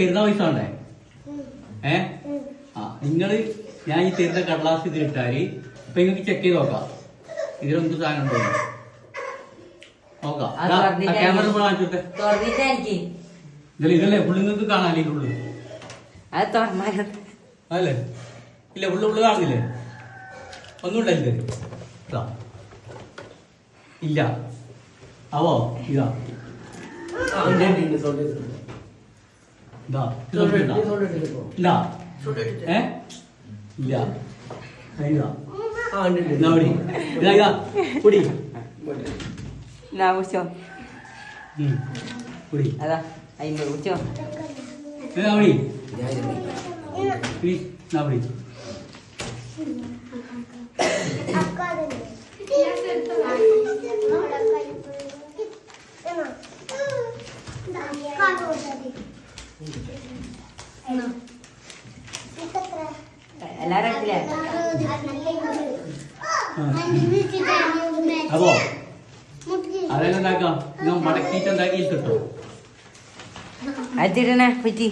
പെരുന്നാൾ പൈസ വേണ്ടേ? ഏ? ആ നിങ്ങൾ ഞാൻ ഈ തരുന്ന കടലാസ് ഇത് ഇട്ടാൽ അപ്പൊ നിങ്ങൾക്ക് ചെക്ക് ചെയ്ത് നോക്കാം. ഇതിലൊന്നും സാധനം ഉണ്ടോ? നോക്കാം. ക്യാമറ ഇതല്ലേ ഉള്ളിൽ നിങ്ങൾക്ക് കാണാല്ലേ ഉള്ളു. അതല്ലേ ഇല്ല ഉള്ളു ഉള്ളു കാണുന്നില്ലേ? ഒന്നുമില്ല ഇത് ഇല്ല. അവോ ഇതാ. ഇതാ ഇത്? ഇല്ല ഏ? ഇല്ല. ഇതാ. ഇതാ പിടി. ഇതാ ഇതാ. കുടി എന്നാ കുടിച്ചോ. കുടി അതാ അതിന്റെ കുടിച്ചോ. ഇതാ പിടി. പിടി ഇതാ പിടി എല്ലാരും എടുത്തില്ലേ അപ്പോ അതെല്ലാം എന്താക്കാം ഇത് മടക്കിയിട്ട് എന്താക്കി കിട്ടോ അടിച്ചിടണേ പറ്റി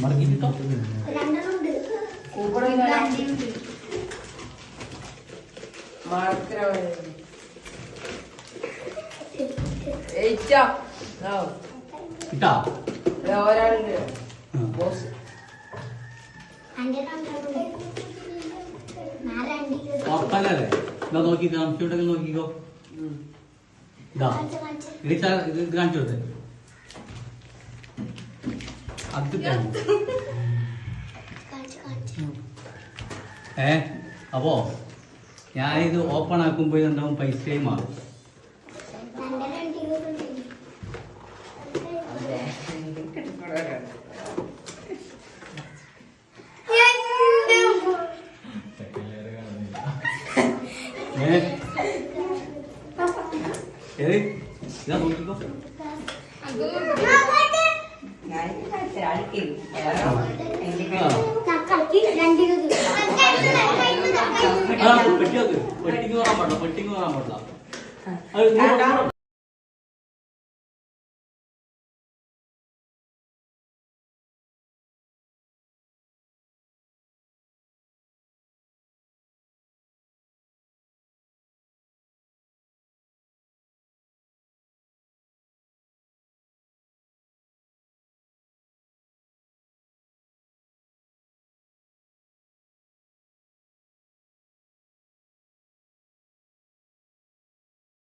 മടക്കിട്ടോ ഇട്ടാ? ഒരാളുണ്ട്. ആ. ഉറപ്പല്ലേ ഇതാ നോക്കി കാണിച്ചുണ്ടെങ്കിൽ നോക്കിക്കോ. ഇതാ. ഇത് ഇത് കാണിച്ചു കൊടുത്തേ അത്. ഏ അപ്പോ ഞാനിത് ഓപ്പൺ ആക്കുമ്പോ ഇതുണ്ടാവും പൈസയും മാറും ഏ ഏത്? ഇതാ നോക്കിക്കോ. പെട്ടിക്ക് നോക്കാൻ പാടില്ല പെട്ടിക്ക് നോക്കാൻ പാടില്ല.